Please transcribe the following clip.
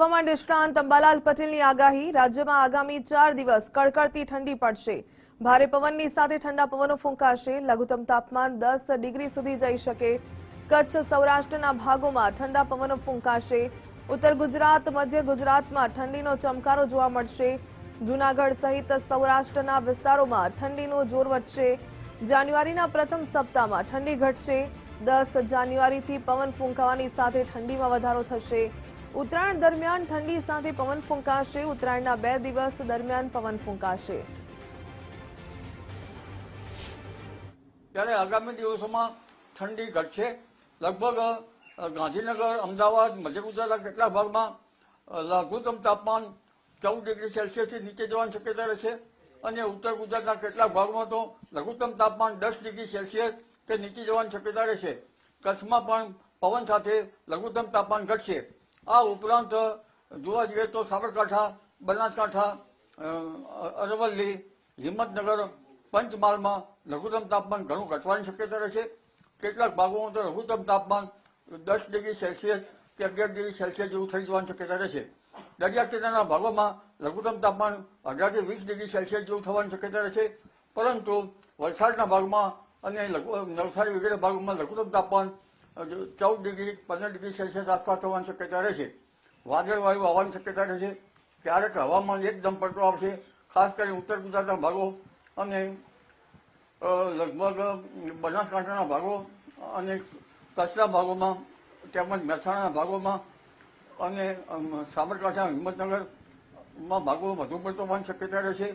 હવામાન નિષ્ણાંત અંબાલાલ પટેલની આગાહી, રાજ્યમાં આગામી ચાર દિવસ કડકડતી ઠંડી પડશે. ભારે પવનની સાથે ઠંડા પવનો ફૂંકાશે. લઘુત્તમ તાપમાન દસ ડિગ્રી સુધી જઈ શકે. કચ્છ, સૌરાષ્ટ્રના ભાગોમાં ઠંડા પવનો ફૂંકાશે. ઉત્તર ગુજરાત, મધ્ય ગુજરાતમાં ઠંડીનો ચમકારો જોવા મળશે. જૂનાગઢ સહિત સૌરાષ્ટ્રના વિસ્તારોમાં ઠંડીનો જોર વધશે. જાન્યુઆરીના પ્રથમ સપ્તાહમાં ઠંડી ઘટશે. દસ જાન્યુઆરીથી પવન ફૂંકાવાની સાથે ઠંડીમાં વધારો થશે. ઉત્તરાયણ દરમિયાન ઠંડી સાથે પવન ફૂંકાશે. ઉત્તરાયણના બે દિવસ દરમિયાન પવન ફૂંકાશે. ત્યારે આગામી દિવસોમાં ઠંડી ઘટશે. લગભગ ગાંધીનગર, અમદાવાદ, મધ્ય ગુજરાતના કેટલાક ભાગમાં લઘુત્તમ તાપમાન ચૌદ ડિગ્રી સેલ્સિયસથી નીચે જવાની શક્યતા રહેશે અને ઉત્તર ગુજરાતના કેટલાક ભાગમાં તો લઘુત્તમ તાપમાન દસ ડિગ્રી સેલ્સિયસ કે નીચે જવાની શક્યતા રહેશે કચ્છમાં પણ પવન સાથે લઘુત્તમ તાપમાન ઘટશે. આ ઉપરાંત જોવા જઈએ તો સાબરકાંઠા, બનાસકાંઠા અરવલ્લી, હિંમતનગર, પંચમહાલમાં લઘુત્તમ તાપમાન ઘણું ઘટવાની શક્યતા રહેશે કેટલાક ભાગોમાં તો લઘુત્તમ તાપમાન દસ ડિગ્રી સેલ્સિયસ કે અગિયાર ડિગ્રી સેલ્સિયસ જેવું થઈ જવાની શક્યતા રહેશે દરિયા કિનારાના ભાગોમાં લઘુત્તમ તાપમાન અઢારથી વીસ ડિગ્રી સેલ્સિયસ જેવું થવાની શક્યતા રહેશે પરંતુ વલસાડના ભાગમાં અને નવસારી વગેરે ભાગોમાં લઘુત્તમ તાપમાન ચૌદ ડિગ્રી, પંદર ડિગ્રી સેલ્સિયસ આસપાસ થવાની શક્યતા રહેશે. વાદળવાયુ આવવાની શક્યતા રહેશે. ક્યારેક હવામાન એકદમ પલટો આવશે, ખાસ કરીને ઉત્તર ગુજરાતના ભાગો અને લગભગ બનાસકાંઠાના ભાગો અને કચ્છના ભાગોમાં તેમજ મહેસાણાના ભાગોમાં અને સાબરકાંઠા, હિંમતનગરમાં ભાગો વધુ પડતો હોવાની શક્યતા રહેશે.